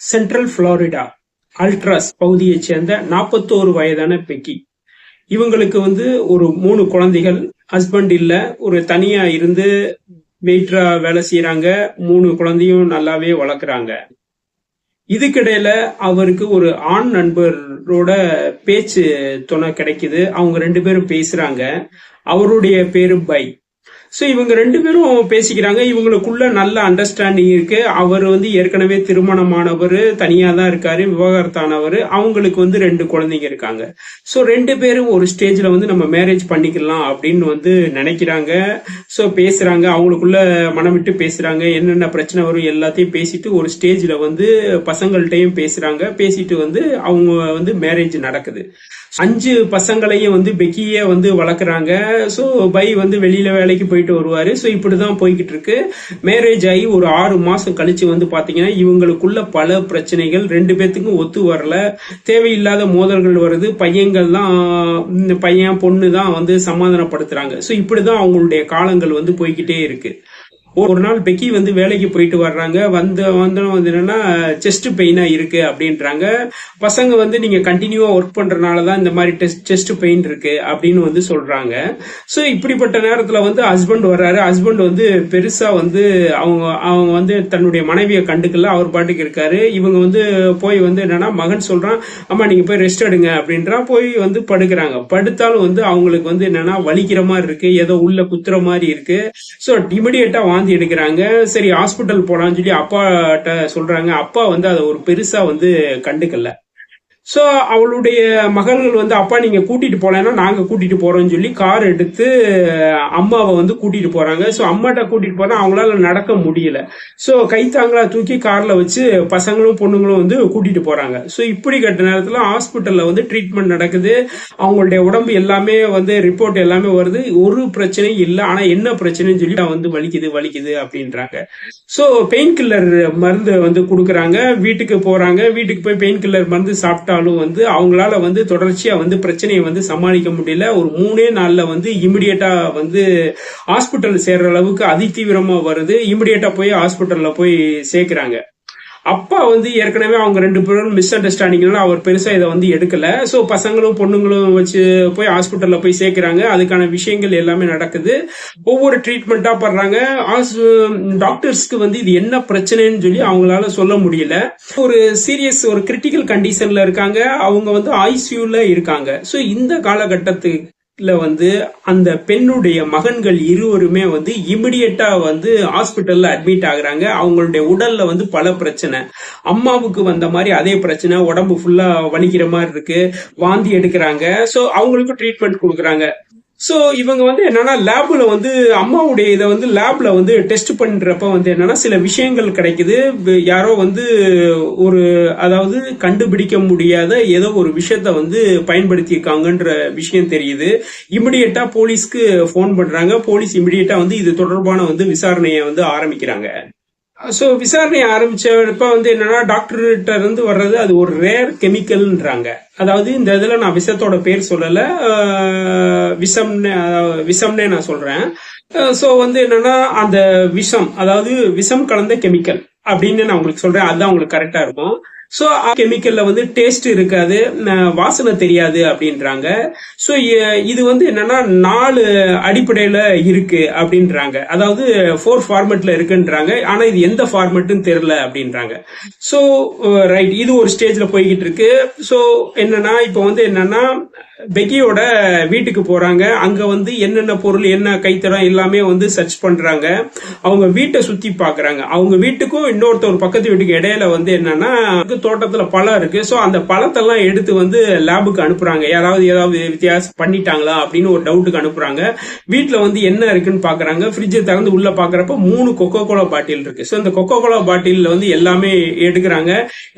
Central Florida அல்ட்ராஸ் பகுதியைச் சேர்ந்த நாற்பத்தோரு வயதான பெக்கி. இவங்களுக்கு வந்து ஒரு மூணு குழந்தைகள். ஹஸ்பண்ட் இல்ல ஒரு தனியா இருந்து வெயிட்ரா வேலை செய்யறாங்க மூணு குழந்தையும் நல்லாவே வளர்க்குறாங்க. இதுக்கிடையில அவருக்கு ஒரு ஆண் நண்பரோட பேச்சு துணை கிடைக்குது. அவங்க ரெண்டு பேரும் பேசுறாங்க. அவருடைய பேரு பை. ஸோ இவங்க ரெண்டு பேரும் பேசிக்கிறாங்க. இவங்களுக்குள்ள நல்ல அண்டர்ஸ்டாண்டிங் இருக்கு. அவர் வந்து ஏற்கனவே திருமணமானவர் தனியாக தான் இருக்காரு விவாகரத்தானவர். அவங்களுக்கு வந்து ரெண்டு குழந்தைங்க இருக்காங்க. ஸோ ரெண்டு பேரும் ஒரு ஸ்டேஜில் வந்து நம்ம மேரேஜ் பண்ணிக்கலாம் அப்படின்னு வந்து நினைக்கிறாங்க. ஸோ பேசுறாங்க. அவங்களுக்குள்ள மனம் விட்டு பேசுறாங்க. என்னென்ன பிரச்சனை வரும் எல்லாத்தையும் பேசிட்டு ஒரு ஸ்டேஜில் வந்து பசங்கள்கிட்டையும் பேசுறாங்க. பேசிட்டு வந்து அவங்க வந்து மேரேஜ் நடக்குது. அஞ்சு பசங்களையும் வந்து பெக்கியே வந்து வளர்க்குறாங்க. ஸோ பை வந்து வெளியில வேலைக்கு போயிட்டு வருவார். ஸோ இப்படி தான் போய்கிட்டு இருக்கு மேரேஜ் ஆகி ஒரு ஆறு மாசம் கழிச்சு வந்து பாத்தீங்கன்னா இவங்களுக்குள்ள பல பிரச்சனைகள். ரெண்டு பேத்துக்கும் ஒத்து வரல. தேவையில்லாத மோதல்கள் வருது. பையன்கள் தான் பையன் பொண்ணு தான் வந்து சமாதானப்படுத்துறாங்க. ஸோ இப்படி தான் அவங்களுடைய காலங்கள் வந்து போய்கிட்டே இருக்கு. ஒரு நாள் பெக்கி வந்து வேலைக்கு போயிட்டு வர்றாங்க. வந்து வந்தோம் வந்து என்னன்னா செஸ்ட் பெயினா இருக்கு அப்படின்றாங்க. பசங்க வந்து நீங்க கண்டினியூவா ஒர்க் பண்றதுனால தான் இந்த மாதிரி டெஸ்ட் செஸ்ட் பெயின் இருக்கு அப்படின்னு வந்து சொல்றாங்க. ஸோ இப்படிப்பட்ட நேரத்துல வந்து ஹஸ்பண்ட் வர்றாரு. ஹஸ்பண்ட் வந்து பெருசா வந்து அவங்க அவங்க வந்து தன்னுடைய மனைவியை கண்டுக்கல. அவர் பாட்டுக்கு இருக்காரு. இவங்க வந்து போய் வந்து என்னன்னா மகன் சொல்றான் அம்மா நீங்க போய் ரெஸ்ட் எடுங்க அப்படின்றா. போய் வந்து படுக்கிறாங்க. படுத்தாலும் வந்து அவங்களுக்கு வந்து என்னன்னா வலிக்கிற மாதிரி இருக்கு. ஏதோ உள்ள குத்துற மாதிரி இருக்கு. ஸோ இமிடியேட்டா வாந்தி எடுக்கிறாங்க. சரி ஹாஸ்பிட்டல் போலாம்னு சொல்லி அப்பாட்ட சொல்றாங்க. அப்பா வந்து அதை ஒரு பெருசா வந்து கண்டுக்கல. ஸோ அவளுடைய மகள்கள் வந்து அப்பா நீங்கள் கூட்டிகிட்டு போகலன்னா நாங்கள் கூட்டிகிட்டு போகிறோன்னு சொல்லி கார் எடுத்து அம்மாவை வந்து கூட்டிகிட்டு போகிறாங்க ஸோ அம்மாட்ட கூட்டிகிட்டு போனால் அவங்களால நடக்க முடியல. ஸோ கைத்தாங்களா தூக்கி காரில் வச்சு பசங்களும் பொண்ணுங்களும் வந்து கூட்டிகிட்டு போகிறாங்க ஸோ இப்படி கட்ட நேரத்தில் ஹாஸ்பிட்டலில் வந்து ட்ரீட்மெண்ட் நடக்குது. அவங்களுடைய உடம்பு எல்லாமே வந்து ரிப்போர்ட் எல்லாமே வருது. ஒரு பிரச்சனையும் இல்லை. ஆனால் என்ன பிரச்சனைன்னு சொல்லி வந்து வலிக்குது வலிக்குது அப்படின்றாங்க. ஸோ பெயின் கில்லர் மருந்து வந்து கொடுக்குறாங்க. வீட்டுக்கு போகிறாங்க வீட்டுக்கு போய் பெயின் கில்லர் மருந்து சாப்பிட்டா இருந்தாலும் வந்து அவங்களால வந்து தொடர்ச்சியா வந்து பிரச்சனையை வந்து சமாளிக்க முடியல. ஒரு மூணே நாள்ல வந்து இமிடியேட்டாக வந்து ஹாஸ்பிட்டல் சேர்ற அளவுக்கு அதிதீவிரமா வருது. இமிடியேட்டா போய் ஹாஸ்பிட்டல்ல போய் சேர்க்கிறாங்க. அப்பா வந்து ஏற்கனவே அவங்க ரெண்டு பேரும் மிஸ் அண்டர்ஸ்டாண்டிங்னால அவர் பெருசாக இதை வந்து எடுக்கல. ஸோ பசங்களும் பொண்ணுங்களும் வச்சு போய் ஹாஸ்பிட்டலில் போய் சேர்க்குறாங்க. அதுக்கான விஷயங்கள் எல்லாமே நடக்குது. ஒவ்வொரு ட்ரீட்மெண்ட்டாக படுறாங்க டாக்டர்ஸ்க்கு வந்து இது என்ன பிரச்சனைன்னு சொல்லி அவங்களால சொல்ல முடியல. ஒரு சீரியஸ் ஒரு கிரிட்டிக்கல் கண்டிஷனில் இருக்காங்க. அவங்க வந்து ஐசியூவில் இருக்காங்க. ஸோ இந்த காலகட்டத்துக்கு வந்து அந்த பெண்ணுடைய மகன்கள் இருவருமே வந்து இமிடியட்டா வந்து ஹாஸ்பிட்டல்ல அட்மிட் ஆகுறாங்க. அவங்களுடைய உடல்ல வந்து பல பிரச்சனை. அம்மாவுக்கு வந்த மாதிரி அதே பிரச்சனை. உடம்பு ஃபுல்லா வலிக்கிற மாதிரி இருக்கு. வாந்தி எடுக்கிறாங்க. ஸோ அவங்களுக்கும் ட்ரீட்மெண்ட் கொடுக்குறாங்க. ஸோ இவங்க வந்து என்னன்னா லேபில் வந்து அம்மாவுடைய இதை வந்து லேப்ல வந்து டெஸ்ட் பண்ணுறப்ப வந்து என்னன்னா சில விஷயங்கள் கிடைக்குது. யாரோ வந்து ஒரு அதாவது கண்டுபிடிக்க முடியாத ஏதோ ஒரு விஷயத்த வந்து பயன்படுத்தியிருக்காங்கன்ற விஷயம் தெரியுது. இமிடியட்டா போலீஸ்க்கு ஃபோன் பண்ணுறாங்க போலீஸ் இமிடியட்டா வந்து இது தொடர்பான வந்து விசாரணையை வந்து ஆரம்பிக்கிறாங்க. ஸோ விசாரணை ஆரம்பிச்சப்ப வந்து என்னன்னா டாக்டர்கிட்ட இருந்து வர்றது அது ஒரு ரேர் கெமிக்கல்ன்றாங்க அதாவது இந்த இதில் நான் விஷத்தோட பேர் சொல்லலை. விஷம்னு விஷம்னே நான் சொல்றேன். ஸோ வந்து என்னன்னா அந்த விஷம் அதாவது விஷம் கலந்த கெமிக்கல் அப்படின்னு நான் உங்களுக்கு சொல்றேன். அதுதான் உங்களுக்கு கரெக்டாக இருக்கும். ஸோ கெமிக்கல்ல வந்து டேஸ்ட் இருக்காது வாசனை தெரியாது அப்படின்றாங்க. ஸோ இது வந்து என்னன்னா நாலு அடிப்படையில இருக்கு அப்படின்றாங்க. அதாவது ஃபோர் ஃபார்மெட்ல இருக்குன்றாங்க. ஆனா இது எந்த ஃபார்மெட்னு தெரில அப்படின்றாங்க. ஸோ ரைட் இது ஒரு ஸ்டேஜ்ல போய்கிட்டு இருக்கு. ஸோ என்னன்னா இப்போ வந்து என்னன்னா பெக்கியோட வீட்டுக்கு போறாங்க. அங்க வந்து என்னென்ன பொருள் என்ன கைத்தடம் எல்லாமே வந்து சர்ச் பண்றாங்க. அவங்க வீட்டை சுத்தி பாக்குறாங்க. அவங்க வீட்டுக்கும் இன்னொருத்தர் பக்கத்து வீட்டுக்கு இடையில வந்து என்னன்னா தோட்டத்தில் பழம் இருக்கு. ஸோ அந்த பழத்தெல்லாம் எடுத்து வந்து லேபுக்கு அனுப்புறாங்க. யாராவது ஏதாவது வித்தியாசம் பண்ணிட்டாங்களா அப்படின்னு ஒரு டவுட்டுக்கு அனுப்புறாங்க. வீட்டில் வந்து என்ன இருக்குன்னு பாக்குறாங்க. ஃப்ரிட்ஜை திறந்து உள்ள பாக்குறப்ப மூணு கொக்கோ கோலா பாட்டில் இருக்கு. ஸோ இந்த கொக்கோ கோலா பாட்டிலில் வந்து எல்லாமே எடுக்கிறாங்க.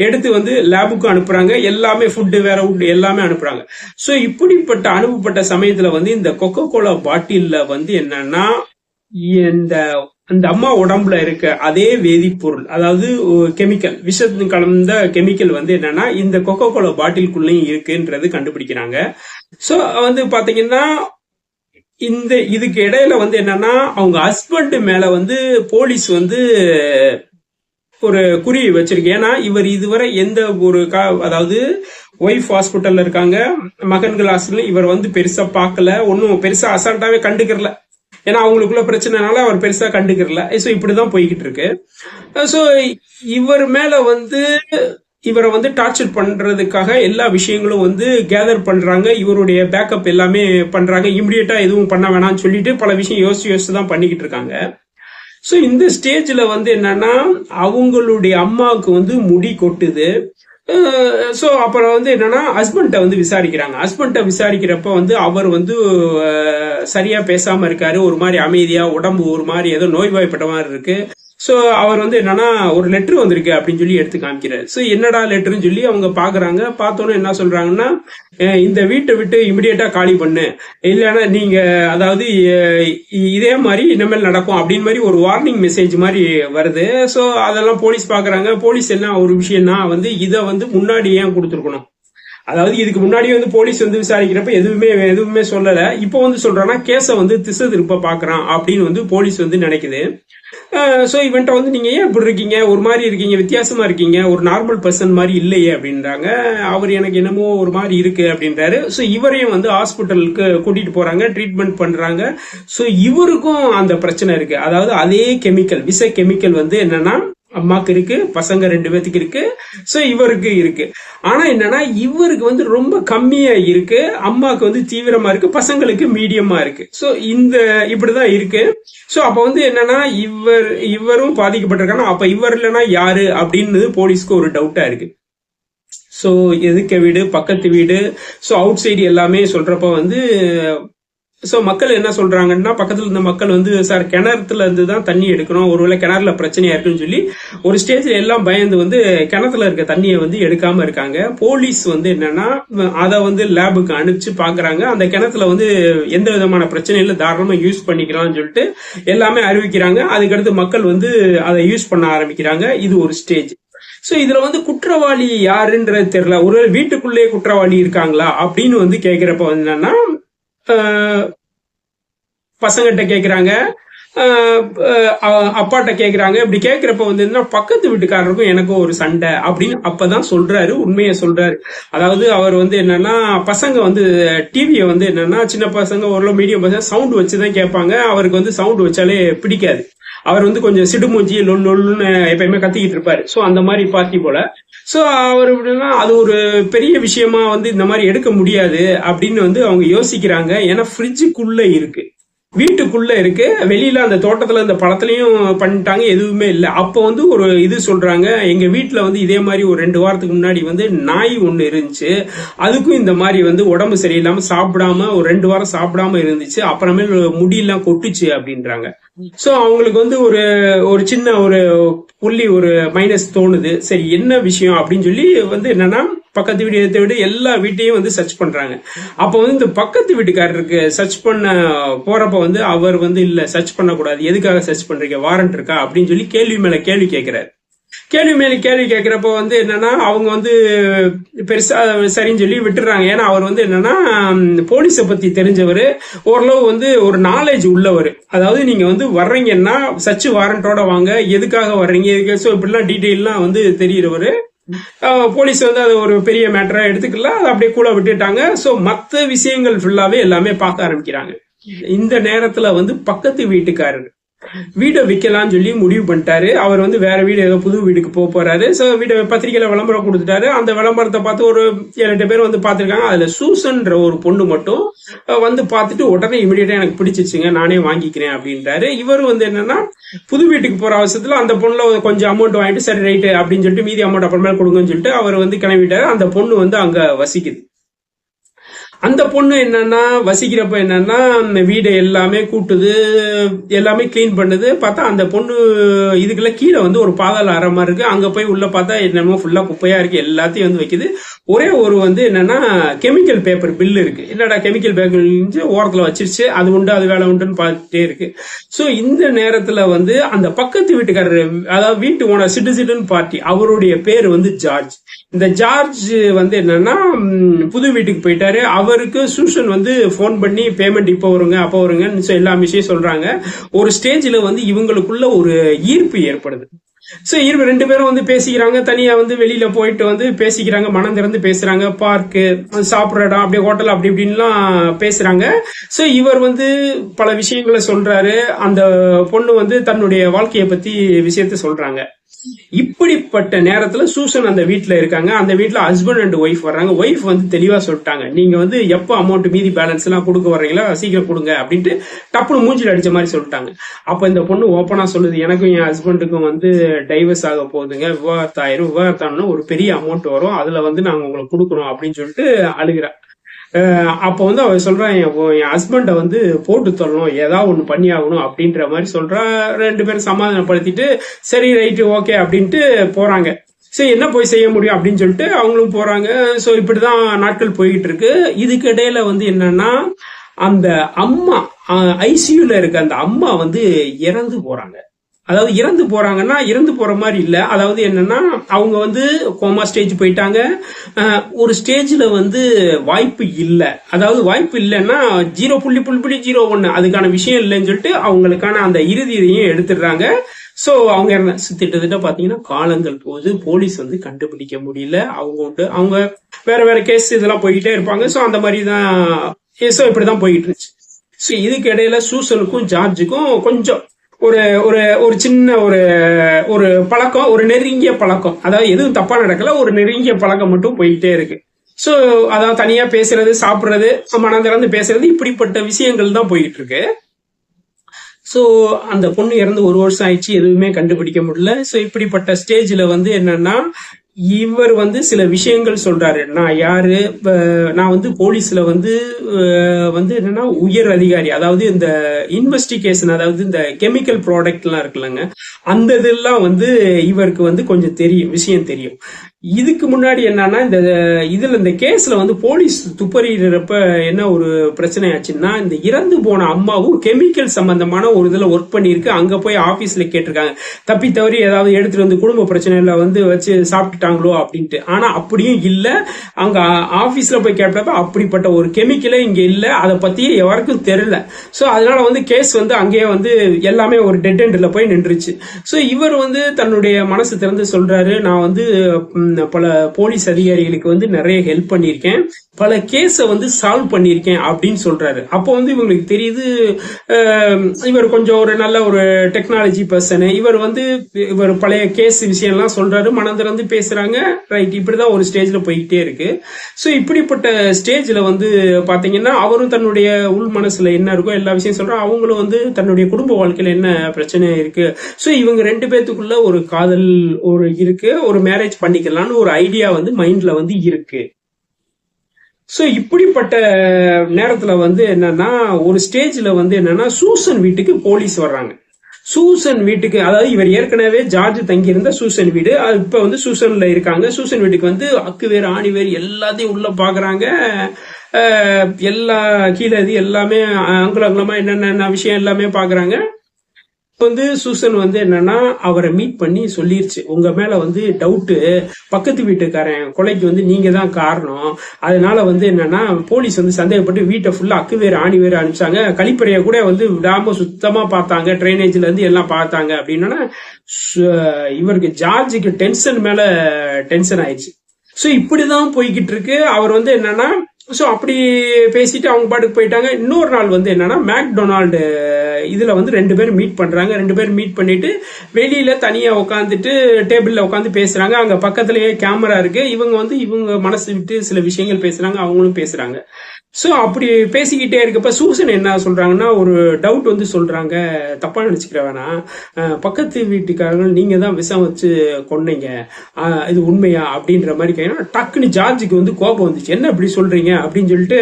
எடுத்து வந்து லேபுக்கு அனுப்புறாங்க. எல்லாமே ஃபுட்டு வேற ஃபுட் எல்லாமே அனுப்புறாங்க. ஸோ இப்படிப்பட்ட அனுப்பப்பட்ட சமயத்தில் வந்து இந்த கொக்கோ கோலா பாட்டிலில் வந்து என்னன்னா இந்த அந்த அம்மா உடம்புல இருக்க அதே வேதிப்பொருள் அதாவது கெமிக்கல் விஷத்து கலந்த கெமிக்கல் வந்து என்னன்னா இந்த கொக்கோ கோலா பாட்டிலுக்குள்ளேயும் இருக்குன்றது கண்டுபிடிக்கிறாங்க. ஸோ வந்து பாத்தீங்கன்னா இந்த இதுக்கு இடையில வந்து என்னன்னா அவங்க ஹஸ்பண்ட் மேல வந்து போலீஸ் வந்து ஒரு குறி வச்சிருக்கு. ஏன்னா இவர் இதுவரை எந்த ஒரு கா- அதாவது ஒய்ஃப் ஹாஸ்பிட்டல்ல இருக்காங்க மகன்கள் ஹாஸ்பிட்டல் இவர் வந்து பெருசா பார்க்கல ஒன்றும் பெருசா அசால்ட்டாவே கண்டுக்கிறல. ஏன்னா அவங்களுக்குள்ள பிரச்சனைனால அவர் பெருசா கண்டுக்கிறல. சோ இப்படிதான் போய்கிட்டு இருக்கு. ஸோ இவர் மேல வந்து இவரை வந்து டார்ச்சர் பண்றதுக்காக எல்லா விஷயங்களும் வந்து கேதர் பண்றாங்க. இவருடைய பேக்கப் எல்லாமே பண்றாங்க. இமிடியட்டா எதுவும் பண்ண வேணாம்னு சொல்லிட்டு பல விஷயம் யோசிச்சு யோசிச்சு தான் பண்ணிக்கிட்டு இருக்காங்க. ஸோ இந்த ஸ்டேஜ்ல வந்து என்னன்னா அவங்களுடைய அம்மாவுக்கு வந்து முடி கொட்டுது. ஸோ அப்புறம் வந்து என்னன்னா ஹஸ்பண்ட வந்து விசாரிக்கிறாங்க. ஹஸ்பண்ட விசாரிக்கிறப்ப வந்து அவர் வந்து சரியா பேசாம இருக்காரு. ஒரு மாதிரி அமைதியா உடம்பு ஒரு மாதிரி ஏதோ நோய்வாய்ப்பட்ட மாதிரி இருக்கு. ஸோ அவர் வந்து என்னன்னா ஒரு லெட்ரு வந்திருக்கு அப்படின்னு சொல்லி எடுத்து காமிக்கிறார். ஸோ என்னடா லெட்டர்னு சொல்லி அவங்க பாக்குறாங்க. பார்த்தோன்னே என்ன சொல்றாங்கன்னா இந்த வீட்டை விட்டு இமிடியேட்டா காலி பண்ணு. இல்லைன்னா நீங்க அதாவது இதே மாதிரி இனிமேல் நடக்கும்? அப்படின்னு மாதிரி ஒரு வார்னிங் மெசேஜ் மாதிரி வருது. ஸோ அதெல்லாம் போலீஸ் பாக்குறாங்க. போலீஸ் என்ன ஒரு விஷயம்னா வந்து இதை வந்து முன்னாடி ஏன் கொடுத்துருக்கணும்? அதாவது இதுக்கு முன்னாடி வந்து போலீஸ் வந்து விசாரிக்கிறப்ப எதுவுமே எதுவுமே சொல்லல. இப்போ வந்து சொல்றான்னா கேஸை வந்து திசை திருப்ப பாக்குறான் அப்படின்னு வந்து போலீஸ் வந்து நினைக்குது. ஸோ இவன்ட்ட வந்து நீங்க ஏன் இப்படி இருக்கீங்க? ஒரு மாதிரி இருக்கீங்க வித்தியாசமா இருக்கீங்க ஒரு நார்மல் பர்சன் மாதிரி இல்லையே அப்படின்றாங்க. அவர் எனக்கு என்னமோ ஒரு மாதிரி இருக்கு அப்படின்றாரு. ஸோ இவரையும் வந்து ஹாஸ்பிட்டலுக்கு கூட்டிட்டு போறாங்க ட்ரீட்மெண்ட் பண்றாங்க. ஸோ இவருக்கும் அந்த பிரச்சனை இருக்கு. அதாவது அதே கெமிக்கல் விச கெமிக்கல் வந்து என்னன்னா அம்மாக்கு இருக்கு பசங்க ரெண்டு பேத்துக்கு இருக்கு. சோ இவருக்கு இருக்கு. ஆனா என்னன்னா இவருக்கு வந்து ரொம்ப கம்மியா இருக்கு. அம்மாவுக்கு வந்து தீவிரமா இருக்கு. பசங்களுக்கு மீடியமா இருக்கு. சோ இந்த இப்படிதான் இருக்கு. சோ அப்போ வந்து என்னன்னா இவர் இவரும் பாதிக்கப்பட்டிருக்காங்க. அப்போ இவர் இல்லைன்னா யாரு அப்படின்னு போலீஸ்க்கு ஒரு டவுட்டா இருக்கு. ஸோ எதுக்க வீடு? பக்கத்து வீடு. ஸோ அவுட் சைடு எல்லாமே சொல்றப்ப வந்து ஸோ மக்கள் என்ன சொல்கிறாங்கன்னா பக்கத்தில் இருந்த மக்கள் வந்து சார் கிணத்துல இருந்து தான் தண்ணி எடுக்கணும். ஒருவேளை கிணறுல பிரச்சனையாக இருக்குன்னு சொல்லி ஒரு ஸ்டேஜில் எல்லாம் பயந்து வந்து கிணத்துல இருக்க தண்ணியை வந்து எடுக்காமல் இருக்காங்க. போலீஸ் வந்து என்னன்னா அதை வந்து லேபுக்கு அனுப்பிச்சு பார்க்குறாங்க அந்த கிணத்துல வந்து எந்த விதமான பிரச்சனையில் தாராளமாக யூஸ் பண்ணிக்கலாம்னு சொல்லிட்டு எல்லாமே அறிவிக்கிறாங்க. அதுக்கடுத்து மக்கள் வந்து அதை யூஸ் பண்ண ஆரம்பிக்கிறாங்க. இது ஒரு ஸ்டேஜ் ஸோ இதுல வந்து குற்றவாளி யாருன்றது தெரியல. ஒரு வீட்டுக்குள்ளேயே குற்றவாளி இருக்காங்களா? அப்படின்னு வந்து கேட்குறப்ப வந்து என்னன்னா பசங்கிட்ட கேட்குறாங்க அப்பாட்ட கேட்குறாங்க இப்படி கேட்குறப்ப வந்து என்ன பக்கத்து வீட்டுக்காரருக்கும் எனக்கும் ஒரு சண்டை அப்படின்னு அப்பதான் சொல்றாரு உண்மையை சொல்றாரு. அதாவது அவர் வந்து என்னன்னா பசங்க வந்து டிவியை வந்து என்னன்னா சின்ன பசங்க ஓரளவு மீடியம் பசங்க சவுண்ட் வச்சுதான் கேட்பாங்க. அவருக்கு வந்து சவுண்ட் வச்சாலே பிடிக்காது. அவர் வந்து கொஞ்சம் சிடுமூஞ்சி லொல் லொல்லுன்னு எப்பயுமே கத்திக்கிட்டு இருப்பாரு. ஸோ அந்த மாதிரி பார்ட்டி போல. ஸோ அவர் எப்படின்னா அது ஒரு பெரிய விஷயமா வந்து இந்த மாதிரி எடுக்க முடியாது அப்படின்னு வந்து அவங்க யோசிக்கிறாங்க. ஏன்னா ஃப்ரிட்ஜுக்குள்ள இருக்கு. வீட்டுக்குள்ள இருக்கு வெளியில அந்த தோட்டத்துல அந்த பழத்துலயும் பண்ணிட்டாங்க எதுவுமே இல்லை. அப்போ வந்து ஒரு இது சொல்றாங்க எங்க வீட்டுல வந்து இதே மாதிரி ஒரு ரெண்டு வாரத்துக்கு முன்னாடி வந்து நாய் ஒண்ணு இருந்துச்சு. அதுக்கும் இந்த மாதிரி வந்து உடம்பு சரியில்லாம சாப்பிடாம ஒரு ரெண்டு வாரம் சாப்பிடாம இருந்துச்சு. அப்புறமேல் முடியெல்லாம் கொட்டுச்சு அப்படின்றாங்க. சோ அவங்களுக்கு வந்து ஒரு ஒரு சின்ன ஒரு புள்ளி ஒரு மைனஸ் தோணுது. சரி என்ன விஷயம் அப்படின்னு சொல்லி வந்து என்னன்னா பக்கத்து வீடு எடுத்த வீடு எல்லா வீட்டையும் வந்து சர்ச் பண்றாங்க. அப்போ வந்து இந்த பக்கத்து வீட்டுக்காரருக்கு சர்ச் பண்ண போறப்ப வந்து அவர் வந்து இல்ல சர்ச் பண்ணக்கூடாது. எதுக்காக சர்ச் பண்றீங்க? வாரண்ட் இருக்கா? அப்படின்னு சொல்லி கேள்வி மேல கேள்வி கேட்கிறாரு. கேள்வி மேலே கேள்வி கேட்குறப்போ வந்து என்னன்னா அவங்க வந்து பெருசா சரின்னு சொல்லி விட்டுறாங்க. ஏன்னா அவர் வந்து என்னன்னா போலீஸை பத்தி தெரிஞ்சவர். ஓரளவு வந்து ஒரு நாலேஜ் உள்ளவர். அதாவது நீங்க வந்து வர்றீங்கன்னா சச்சு வாரண்டோட வாங்க. எதுக்காக வர்றீங்க? எதுக்கு? ஸோ இப்படிலாம் டீட்டெயிலாம் வந்து தெரிகிறவர் போலீஸ் வந்து அது ஒரு பெரிய மேட்டரா எடுத்துக்கல அதை அப்படியே கூட விட்டுட்டாங்க. ஸோ மற்ற விஷயங்கள் ஃபுல்லாவே எல்லாமே பார்க்க ஆரம்பிக்கிறாங்க. இந்த நேரத்துல வந்து பக்கத்து வீட்டுக்காரர். வீடை விற்கலாம்னு சொல்லி முடிவு பண்ணிட்டாரு. அவர் வந்து வேற வீடு ஏதோ புது வீடுக்கு போக போறாரு. ஸோ வீட்டை பத்திரிகையில விளம்பரம் கொடுத்துட்டாரு. அந்த விளம்பரத்தை பார்த்து ஒரு ஏழு எட்டு பேர் வந்து பார்த்திருக்காங்க. அதுல சூசன்ற ஒரு பொண்ணு மட்டும் வந்து பார்த்துட்டு உடனே இமீடியட்டா எனக்கு பிடிச்சிச்சுங்க நானே வாங்கிக்கிறேன் அப்படின்றாரு. இவர் வந்து என்னன்னா புது வீட்டுக்கு போற அவசரத்துல அந்த பொண்ணுல கொஞ்சம் அமௌண்ட் வாங்கிட்டு சரி ரைட்டு அப்படின்னு சொல்லிட்டு மீதி அமௌண்ட் அப்புறமேல கொடுங்கன்னு சொல்லிட்டு அவர் வந்து கிளம்பிட்டாரு. அந்த பொண்ணு வந்து அங்க வசிக்குது. அந்த பொண்ணு என்னன்னா வசிக்கிறப்ப என்னன்னா அந்த வீடை எல்லாமே கூட்டுது எல்லாமே க்ளீன் பண்ணுது. பார்த்தா அந்த பொண்ணு இதுக்குள்ள கீழே வந்து ஒரு பாதாள அறை மாதிரி இருக்கு. அங்க போய் உள்ள பார்த்தா என்னமோ ஃபுல்லா குப்பையா இருக்கு. எல்லாத்தையும் வந்து வைக்குது. ஒரே ஒரு வந்து என்னன்னா கெமிக்கல் பேப்பர் பில் இருக்கு. என்னடா கெமிக்கல் பேப்பர் ஓரத்துல வச்சிருச்சு. அது உண்டு அது வேலை உண்டுன்னு பார்த்துட்டே இருக்கு. ஸோ இந்த நேரத்துல வந்து அந்த பக்கத்து வீட்டுக்காரர் அதாவது வீட்டு ஓனர் சிட்டுன்னு பார்ட்டி அவருடைய பேர் வந்து ஜார்ஜ். இந்த ஜார்ஜ் வந்து என்னன்னா புது வீட்டுக்கு போயிட்டாரு. அவருக்கு சூசன் வந்து ஃபோன் பண்ணி பேமெண்ட் இப்போ வருங்க அப்போ வருங்கன்னு எல்லா விஷயம் சொல்றாங்க. ஒரு ஸ்டேஜில் வந்து இவங்களுக்குள்ள ஒரு ஈர்ப்பு ஏற்படுது. ஸோ இரு ரெண்டு பேரும் வந்து பேசிக்கிறாங்க. தனியாக வந்து வெளியில் போயிட்டு வந்து பேசிக்கிறாங்க. மனம் திறந்து பேசுகிறாங்க பார்க்கு சாப்பிட்ற இடம் அப்படியே ஹோட்டல் அப்படி இப்படின்லாம் பேசுகிறாங்க ஸோ இவர் வந்து பல விஷயங்களை சொல்கிறாரு அந்த பொண்ணு வந்து தன்னுடைய வாழ்க்கையை பற்றி விஷயத்த சொல்கிறாங்க இப்படிப்பட்ட நேரத்துல சூசன் அந்த வீட்ல இருக்காங்க. அந்த வீட்டுல ஹஸ்பண்ட் அண்ட் ஒய்ஃப் வர்றாங்க. ஒய்ஃப் வந்து தெளிவா சொல்லிட்டாங்க. நீங்க வந்து எப்போ அமௌண்ட் மீதி பேலன்ஸ் எல்லாம் கொடுக்க வர்றீங்களோ சீக்கிரம் கொடுங்க அப்படின்ட்டு டப்புனு மூஞ்சில் அடிச்ச மாதிரி சொல்லிட்டாங்க. அப்ப இந்த பொண்ணு ஓப்பனா சொல்லுது எனக்கும் என் ஹஸ்பண்டுக்கும் வந்து டைவர்ஸ் ஆக போகுதுங்க. விவாகரத்தாயிரம் விவாகரத்தான ஒரு பெரிய அமௌண்ட் வரும். அதுல வந்து நாங்க உங்களுக்கு கொடுக்குறோம் அப்படின்னு சொல்லிட்டு அழுகிறா. அப்போ வந்து அவன் சொல்றான் என் என் வந்து போட்டு தரணும் ஏதாவது ஒன்று பண்ணி ஆகணும் அப்படின்ற மாதிரி சொல்கிறான் ரெண்டு பேரும் சமாதானப்படுத்திட்டு சரி ரைட்டு ஓகே அப்படின்ட்டு போறாங்க. சரி என்ன போய் செய்ய முடியும் அப்படின்னு சொல்லிட்டு அவங்களும் போறாங்க. இப்படி இப்படிதான் நாட்கள் போய்கிட்டு இருக்கு இதுக்கு இடையில வந்து என்னன்னா அந்த அம்மா ஐசியூல இருக்க அந்த அம்மா வந்து இறந்து போறாங்க. அதாவது இறந்து போறாங்கன்னா இறந்து போற மாதிரி இல்லை. அதாவது என்னன்னா அவங்க வந்து கோமா ஸ்டேஜ் போயிட்டாங்க. ஒரு ஸ்டேஜில் வந்து வாய்ப்பு இல்லை. அதாவது வாய்ப்பு இல்லைன்னா ஜீரோ புள்ளி புள்ளி புள்ளி ஜீரோ ஒன்று அதுக்கான விஷயம் இல்லைன்னு சொல்லிட்டு அவங்களுக்கான அந்த இறுதி இதையும் எடுத்துடுறாங்க. ஸோ அவங்க இறந்த- கிட்டத்தட்ட பாத்தீங்கன்னா காலங்கள் போது போலீஸ் வந்து கண்டுபிடிக்க முடியல. அவங்க உண்டு அவங்க வேற வேற கேஸ் இதெல்லாம் போய்கிட்டே இருப்பாங்க. ஸோ அந்த மாதிரி தான் ஸோ இப்படி தான் போயிட்டு இருந்துச்சு. ஸோ இதுக்கு இடையில சூசனுக்கும் ஜார்ஜுக்கும் கொஞ்சம் ஒரு ஒரு ஒரு சின்ன ஒரு ஒரு பழக்கம் ஒரு நெருங்கிய பழக்கம். அதாவது எதுவும் தப்பா நடக்கல ஒரு நெருங்கிய பழக்கம் மட்டும் போயிட்டே இருக்கு. ஸோ அதாவது தனியா பேசுறது சாப்பிட்றது மனம் திறந்து பேசுறது இப்படிப்பட்ட விஷயங்கள் தான் போயிட்டு இருக்கு. ஸோ அந்த பொண்ணு இறந்து ஒரு வருஷம் ஆயிடுச்சு எதுவுமே கண்டுபிடிக்க முடியல. ஸோ இப்படிப்பட்ட ஸ்டேஜில் வந்து என்னன்னா இவர் வந்து சில விஷயங்கள் சொல்றாரு. நான் யாரு? நான் வந்து போலீஸ்ல வந்து வந்து என்னன்னா உயர் அதிகாரி. அதாவது இந்த இன்வெஸ்டிகேஷன் அதாவது இந்த கெமிக்கல் ப்ராடக்ட் எல்லாம் இருக்குல்லங்க அந்த இதெல்லாம் வந்து இவருக்கு வந்து கொஞ்சம் தெரியும் விஷயம் தெரியும். இதுக்கு முன்னாடி என்னன்னா இந்த இதுல இந்த கேஸ்ல வந்து போலீஸ் துப்பறிறப்ப என்ன ஒரு பிரச்சனை ஆச்சுன்னா இந்த இறந்து போன அம்மாவும் கெமிக்கல் சம்பந்தமான ஒரு இதுல ஒர்க் பண்ணியிருக்கு. அங்க போய் ஆபீஸ்ல கேட்டிருக்காங்க. தப்பி தவறி ஏதாவது எடுத்துட்டு வந்து குடும்ப பிரச்சனையில வந்து வச்சு சாப்பிட்டுட்டாங்களோ அப்படின்ட்டு. ஆனா அப்படியும் இல்ல. அங்க ஆபீஸ்ல போய் கேட்டப்ப அப்படிப்பட்ட ஒரு கெமிக்கலே இங்க இல்ல. அதை பத்தி எவருக்கும் தெரியல. சோ அதனால வந்து கேஸ் வந்து அங்கேயே வந்து எல்லாமே ஒரு டெட் எண்ட்ல போய் நின்றுச்சு. சோ இவர் வந்து தன்னுடைய மனசு திறந்து சொல்றாரு. நான் வந்து பல போலீஸ் அதிகாரிகளுக்கு வந்து நிறைய ஹெல்ப் பண்ணியிருக்கேன். பல கேஸை வந்து சால்வ் பண்ணியிருக்கேன் அப்படின்னு சொல்றாரு. அப்போ வந்து இவங்களுக்கு தெரியுது இவர் கொஞ்சம் ஒரு நல்ல ஒரு டெக்னாலஜி பர்சனு இவர் வந்து இவர் பழைய கேஸ் விஷயம்லாம் சொல்றாரு மனந்திறந்து பேசுறாங்க. ரைட் இப்படிதான் ஒரு ஸ்டேஜ்ல போய்கிட்டே இருக்கு. ஸோ இப்படிப்பட்ட ஸ்டேஜ்ல வந்து பாத்தீங்கன்னா அவரும் தன்னுடைய உள் மனசுல என்ன இருக்கோ எல்லா விஷயம் சொல்றாங்க அவங்களும் வந்து தன்னுடைய குடும்ப வாழ்க்கையில என்ன பிரச்சனை இருக்கு? ஸோ இவங்க ரெண்டு பேத்துக்குள்ள ஒரு காதல் ஒரு இருக்கு. ஒரு மேரேஜ் பண்ணிக்கலாம். பண்ணலான்னு ஒரு ஐடியா வந்து மைண்ட்ல வந்து இருக்கு. ஸோ இப்படிப்பட்ட நேரத்துல வந்து என்னன்னா ஒரு ஸ்டேஜ்ல வந்து என்னன்னா சூசன் வீட்டுக்கு போலீஸ் வர்றாங்க. சூசன் வீட்டுக்கு அதாவது இவர் ஏற்கனவே ஜார்ஜ் தங்கியிருந்த சூசன் வீடு. அது இப்ப வந்து சூசன்ல இருக்காங்க. சூசன் வீட்டுக்கு வந்து அக்கு வேறு ஆணி வேறு எல்லாத்தையும் உள்ள பாக்குறாங்க. எல்லா கீழே இது எல்லாமே அங்குல அங்குலமா என்னென்ன விஷயம் எல்லாமே பாக்குறாங்க. வந்து சூசன் வந்து என்னன்னா அவரை மீட் பண்ணி சொல்லிருச்சு. உங்க மேல வந்து டவுட்டு பக்கத்து வீட்டுக்காரன் கொலைக்கு வந்து நீங்க தான் காரணம். அதனால வந்து என்னன்னா போலீஸ் வந்து சந்தேகப்பட்டு வீட்டை ஃபுல்லா அக்கு வேறு ஆணி வேறு அனுப்பிச்சாங்க. கழிப்பறைய கூட வந்து விடாம சுத்தமா பார்த்தாங்க. ட்ரைனேஜ்ல இருந்து எல்லாம் பார்த்தாங்க அப்படின்னா இவருக்கு ஜார்ஜுக்கு டென்ஷன் மேல டென்ஷன் ஆயிடுச்சு. ஸோ இப்படிதான் போய்கிட்டு இருக்கு. அவர் வந்து என்னன்னா ஸோ அப்படி பேசிட்டு அவங்க பாட்டுக்கு போயிட்டாங்க. இன்னொரு நாள் வந்து என்னன்னா மேக்டொனால்டு இதில் வந்து ரெண்டு பேரும் மீட் பண்ணுறாங்க ரெண்டு பேரும் மீட் பண்ணிவிட்டு வெளியில் தனியாக உட்காந்துட்டு டேபிளில் உட்காந்து பேசுகிறாங்க அங்கே பக்கத்துலேயே கேமரா இருக்குது இவங்க வந்து இவங்க மனசு விட்டு சில விஷயங்கள் பேசுகிறாங்க அவங்களும் பேசுகிறாங்க ஸோ அப்படி பேசிக்கிட்டே இருக்கப்ப சூசன் என்ன சொல்கிறாங்கன்னா ஒரு டவுட் வந்து சொல்கிறாங்க தப்பாக நினச்சிக்கிற வேணாம். பக்கத்து வீட்டுக்காரர்கள் நீங்கள் தான் விஷம் வச்சு கொன்னீங்க. இது உண்மையா? அப்படின்ற மாதிரி கேட்டா டக்குன்னு ஜார்ஜுக்கு வந்து கோபம் வந்துச்சு. என்ன இப்படி சொல்கிறீங்க அப்படின்னு சொல்லிட்டு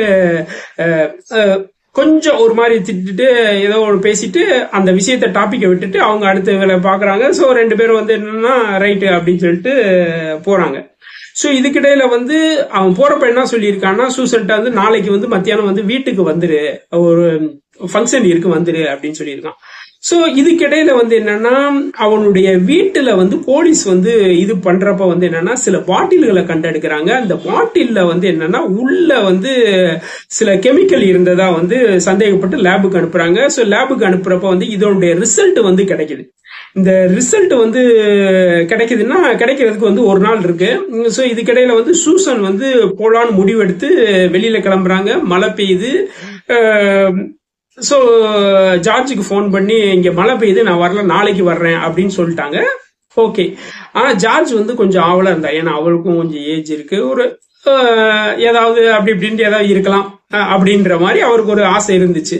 கொஞ்சம் ஒரு மாதிரி திட்டுட்டு ஏதோ ஒரு பேசிட்டு அந்த விஷயத்த டாபிக்கை விட்டுட்டு அவங்க அடுத்த வேலை பாக்குறாங்க சோ ரெண்டு பேரும் வந்து என்னன்னா ரைட்டு அப்படின்னு சொல்லிட்டு போறாங்க. சோ இதுக்கிடையில வந்து அவன் போறப்ப என்ன சொல்லியிருக்கான்னா சூசன்ட்டா வந்து நாளைக்கு வந்து மத்தியானம் வந்து வீட்டுக்கு வந்துரு. ஒரு ஃபங்க்ஷன் இருக்கு வந்துரு. அப்படின்னு சொல்லியிருக்கான். ஸோ இதுக்கிடையில வந்து என்னன்னா அவனுடைய வீட்டில் வந்து போலீஸ் வந்து இது பண்றப்ப வந்து என்னன்னா சில பாட்டில்களை கண்டெடுக்கிறாங்க. அந்த பாட்டிலில் வந்து என்னன்னா உள்ள வந்து சில கெமிக்கல் இருந்ததா வந்து சந்தேகப்பட்டு லேபுக்கு அனுப்புறாங்க. ஸோ லேபுக்கு அனுப்புறப்ப வந்து இதனுடைய ரிசல்ட் வந்து கிடைக்குது. இந்த ரிசல்ட் வந்து கிடைக்குதுன்னா கிடைக்கிறதுக்கு வந்து ஒரு நாள் இருக்கு. ஸோ இதுக்கிடையில வந்து சூசன் வந்து போலான்னு முடிவெடுத்து வெளியில கிளம்புறாங்க. மழை பெய்யுது. ஸோ ஜார்ஜுக்கு ஃபோன் பண்ணி இங்கே மழை பெய்யுது நான் வரல நாளைக்கு வர்றேன் அப்படின்னு சொல்லிட்டாங்க. ஓகே ஆனால் ஜார்ஜ் வந்து கொஞ்சம் ஆவலாக இருந்தா ஏன்னா அவளுக்கும் கொஞ்சம் ஏஜ் இருக்கு. ஒரு ஏதாவது அப்படி இப்படின்ட்டு ஏதாவது இருக்கலாம் அப்படின்ற மாதிரி அவருக்கு ஒரு ஆசை இருந்துச்சு.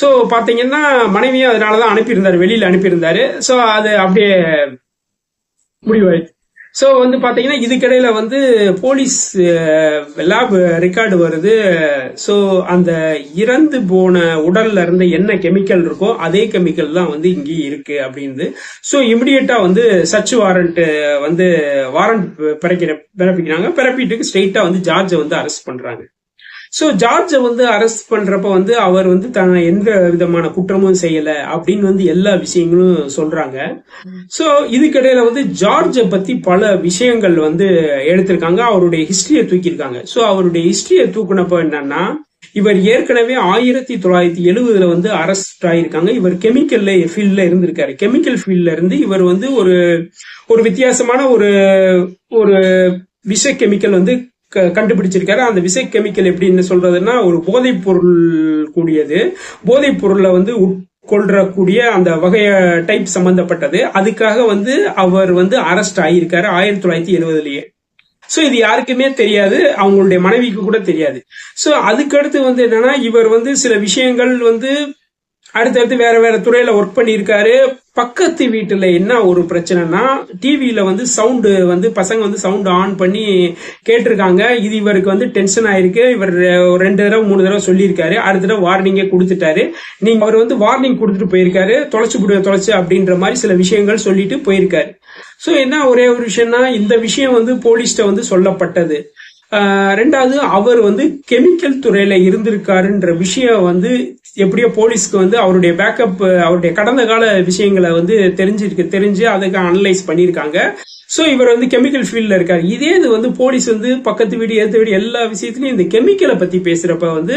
ஸோ பார்த்தீங்கன்னா மனைவியும் அதனால தான் அனுப்பியிருந்தாரு. வெளியில் அனுப்பியிருந்தாரு. ஸோ அது அப்படியே முடிவாயிடுச்சு. ஸோ வந்து பார்த்தீங்கன்னா இதுக்கிடையில் வந்து போலீஸ் லேப் ரெக்கார்டு வருது. ஸோ அந்த இறந்து போன உடல்ல இருந்து என்ன கெமிக்கல் இருக்கோ அதே கெமிக்கல் தான் வந்து இங்கேயும் இருக்கு அப்படின்னு ஸோ இமிடியட்டா வந்து சர்ச் வாரண்ட் வந்து வாரண்ட் பிறக்கிற பிறப்பிக்கிறாங்க. பிறப்பிட்டுக்கு ஸ்ட்ரெயிட்டா வந்து ஜார்ஜை வந்து அரெஸ்ட் பண்றாங்க. சோ ஜார்ஜை வந்து அரெஸ்ட் பண்றப்ப வந்து அவர் வந்து தான் எந்த விதமான குற்றமும் செய்யல அப்படின்னு வந்து எல்லா விஷயங்களும் சொல்றாங்க. சோ இதுக்கிடையில வந்து ஜார்ஜை பத்தி பல விஷயங்கள் வந்து எடுத்திருக்காங்க. அவருடைய ஹிஸ்டரியை தூக்கியிருக்காங்க. சோ அவருடைய ஹிஸ்டரியை தூக்குனப்ப என்னன்னா இவர் ஏற்கனவே ஆயிரத்தி தொள்ளாயிரத்தி எழுபதுல வந்து அரெஸ்ட் ஆயிருக்காங்க. இவர் கெமிக்கல்ல ஃபீல்ட்ல இருந்திருக்காரு. கெமிக்கல் ஃபீல்ட்ல இருந்து இவர் வந்து ஒரு ஒரு வித்தியாசமான ஒரு ஒரு விஷ கெமிக்கல் வந்து கண்டுபிடிச்சிருக்காரு. அந்த விசை கெமிக்கல் எப்படின்னு சொல்றதுன்னா ஒரு போதைப் பொருள் கூடியது. போதைப் பொருளை வந்து கொள்றக்கூடிய அந்த வகைய டைப் சம்பந்தப்பட்டது. அதுக்காக வந்து அவர் வந்து அரெஸ்ட் ஆகியிருக்காரு ஆயிரத்தி தொள்ளாயிரத்தி எழுபதுலயே ஸோ இது யாருக்குமே தெரியாது. அவங்களுடைய மனைவிக்கு கூட தெரியாது. ஸோ அதுக்கடுத்து வந்து என்னன்னா இவர் வந்து சில விஷயங்கள் வந்து அடுத்தடுத்து வேற வேற துறையில ஒர்க் பண்ணியிருக்காரு. பக்கத்து வீட்டுல என்ன ஒரு பிரச்சனைனா டிவியில வந்து சவுண்டு வந்து பசங்க வந்து சவுண்ட் ஆன் பண்ணி கேட்டிருக்காங்க. இது இவருக்கு வந்து டென்ஷன் ஆயிருக்கு. இவர் ஒரு ரெண்டு தடவை மூணு தடவை சொல்லியிருக்காரு. அடுத்த தடவை வார்னிங்கே கொடுத்துட்டாரு. நீங்க அவர் வந்து வார்னிங் கொடுத்துட்டு போயிருக்காரு. தொலைச்சு கொடு தொலைச்சு அப்படின்ற மாதிரி சில விஷயங்கள் சொல்லிட்டு போயிருக்காரு. சோ என்ன ஒரே ஒரு விஷயம்னா இந்த விஷயம் வந்து போலீஸ்ட வந்து சொல்லப்பட்டது. ரெண்டாவது அவர் வந்து கெமிக்கல் துறையில இருந்திருக்காருன்ற விஷயம் வந்து எப்படியோ போலீஸ்க்கு வந்து அவருடைய பேக்கப் அவருடைய கடந்த கால விஷயங்களை வந்து தெரிஞ்சிருக்கு தெரிஞ்சு அதுக்கு அனலைஸ் பண்ணியிருக்காங்க. ஸோ இவர் வந்து கெமிக்கல் ஃபீல்டில் இருக்கார். இதே இது வந்து போலீஸ் வந்து பக்கத்து வீடு எடுத்த வீடு எல்லா விஷயத்துலையும் இந்த கெமிக்கலை பற்றி பேசுகிறப்ப வந்து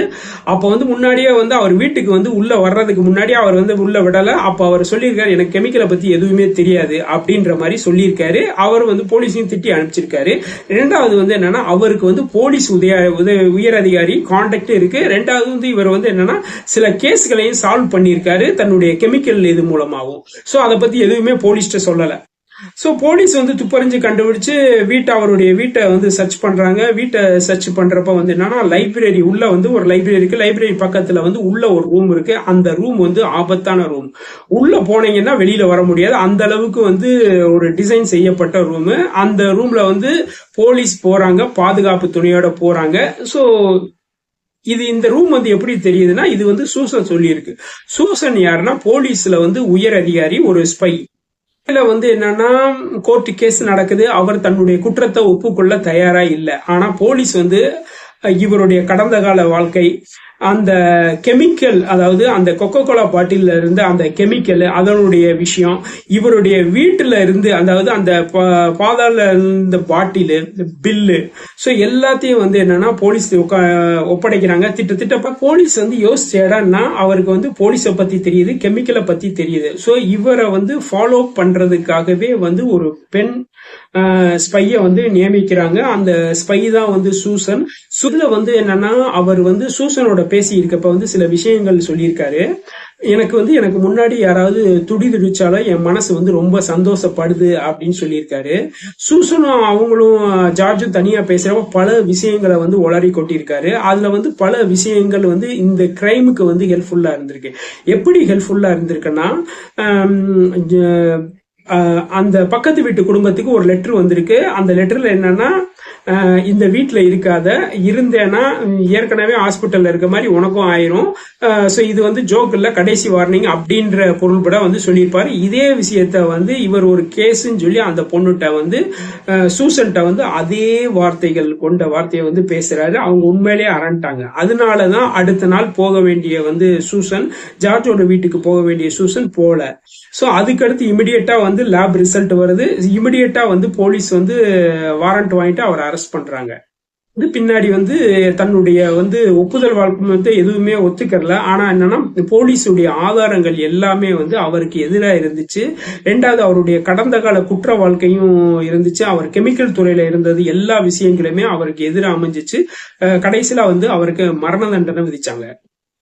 அப்போ வந்து முன்னாடியே வந்து அவர் வீட்டுக்கு வந்து உள்ளே வர்றதுக்கு முன்னாடியே அவர் வந்து உள்ளே விடலை. அப்போ அவர் சொல்லியிருக்காரு எனக்கு கெமிக்கலை பற்றி எதுவுமே தெரியாது அப்படின்ற மாதிரி சொல்லியிருக்காரு. அவர் வந்து போலீஸையும் திட்டி அனுப்பிச்சிருக்காரு. ரெண்டாவது வந்து என்னன்னா அவருக்கு வந்து போலீஸ் உதய உத- உயர் அதிகாரி கான்டாக்ட் இருக்கு. ரெண்டாவது வந்து இவர் வந்து என்னன்னா சில கேஸ்களையும் சால்வ் பண்ணியிருக்காரு. தன்னுடைய கெமிக்கல் இது மூலமாகவும் சோ அதை பத்தி எதுவுமே போலீஸ்ட சொல்லல. சோ போலீஸ் வந்து துப்பறிஞ்சு கண்டுபிடிச்சு வீட்டை அவருடைய வீட்டை வந்து சர்ச் பண்றாங்க. வீட்டை சர்ச் பண்றப்ப வந்து என்னன்னா லைப்ரரி உள்ள வந்து ஒரு லைப்ரரி இருக்கு. லைப்ரரி பக்கத்துல வந்து உள்ள ஒரு ரூம் இருக்கு. அந்த ரூம் வந்து ஆபத்தான ரூம் உள்ள போனீங்கன்னா வெளியில வர முடியாது. அந்த அளவுக்கு வந்து ஒரு டிசைன் செய்யப்பட்ட ரூமு அந்த ரூம்ல வந்து போலீஸ் போறாங்க. பாதுகாப்பு துணையோட போறாங்க. சோ இது இந்த ரூம் வந்து எப்படி தெரியுதுன்னா இது வந்து சூசன் சொல்லியிருக்கு. சூசன் யாருன்னா போலீஸ்ல வந்து உயர் அதிகாரி ஒரு ஸ்பை இதுல வந்து என்னன்னா கோர்ட் கேஸ் நடக்குது. அவர் தன்னுடைய குற்றத்தை ஒப்புக்கொள்ள தயாரா இல்லை. ஆனா போலீஸ் வந்து இவருடைய கடந்த கால வாழ்க்கை அந்த கெமிக்கல் அதாவது அந்த கொக்கோ கோலா பாட்டில இருந்து அந்த கெமிக்கல் அதனுடைய விஷயம் இவருடைய வீட்டுல இருந்து அதாவது அந்த பா- பாதாள இருந்த பாட்டிலு பில்லு ஸோ எல்லாத்தையும் வந்து என்னன்னா போலீஸ் உட்கா ஒப்படைக்கிறாங்க. திட்ட அப்ப போலீஸ் வந்து யோசிச்ச இடம்னா அவருக்கு வந்து போலீஸை பத்தி தெரியுது கெமிக்கலை பத்தி தெரியுது. ஸோ இவரை வந்து ஃபாலோ பண்றதுக்காகவே வந்து ஒரு பெண் ஸ்பையை வந்து நியமிக்கிறாங்க. அந்த ஸ்பை தான் வந்து சூசன். சுதுல வந்து என்னன்னா அவர் வந்து சூசனோட பேசி இருக்கப்ப வந்து சில விஷயங்கள் சொல்லியிருக்காரு. எனக்கு வந்து எனக்கு முன்னாடி யாராவது துடி துடிச்சாலும் என் மனசு வந்து ரொம்ப சந்தோஷப்படுது அப்படின்னு சொல்லியிருக்காரு. சூசனும் அவங்களும் ஜார்ஜும் தனியா பேசுறப்ப பல விஷயங்களை வந்து உளறி கொட்டியிருக்காரு. அதுல வந்து பல விஷயங்கள் வந்து இந்த கிரைமுக்கு வந்து ஹெல்ப்ஃபுல்லா இருந்திருக்கு. எப்படி ஹெல்ப்ஃபுல்லா இருந்திருக்குன்னா அந்த பக்கத்து வீட்டு குடும்பத்துக்கு ஒரு லெட்டர் வந்திருக்கு. அந்த லெட்டர்ல என்னன்னா இந்த வீட்டில் இருக்காத இருந்தேன்னா ஏற்கனவே ஹாஸ்பிட்டலில் இருக்க மாதிரி உனக்கும் ஆயிரும். ஸோ இது வந்து ஜோக்கில் கடைசி வார்னிங் அப்படின்ற பொருள்பட வந்து சொல்லியிருப்பார். இதே விஷயத்த வந்து இவர் ஒரு கேஸுன்னு சொல்லி அந்த பொண்ணுகிட்ட வந்து சூசன்கிட்ட சூசன்ட்ட வந்து அதே வார்த்தைகள் கொண்ட வார்த்தையை வந்து பேசுறாரு. அவங்க உண்மையிலேயே அரண்டாங்க. அதனாலதான் அடுத்த நாள் போக வேண்டிய வந்து சூசன் ஜார்ஜோட வீட்டுக்கு போக வேண்டிய சூசன் போல. ஸோ அதுக்கடுத்து இமிடியேட்டாக வந்து லேப் ரிசல்ட் வருது. இமிடியட்டாக வந்து போலீஸ் வந்து வாரண்ட் வாங்கிட்டு அவர் அரெஸ்ட் பண்றாங்க. இது பின்னாடி வந்து தன்னுடைய வந்து ஒப்புதல் வாழ்க்கை எதுவுமே ஒத்துக்கறல. ஆனா என்னன்னா போலீஸுடைய ஆதாரங்கள் எல்லாமே வந்து அவருக்கு எதிராக இருந்துச்சு. ரெண்டாவது அவருடைய கடந்த கால குற்ற வாழ்க்கையும் இருந்துச்சு. அவர் கெமிக்கல் துறையில இருந்தது. எல்லா விஷயங்களுமே அவருக்கு எதிராக அமைஞ்சிச்சு. கடைசியில வந்து அவருக்கு மரண தண்டனை விதிச்சாங்க.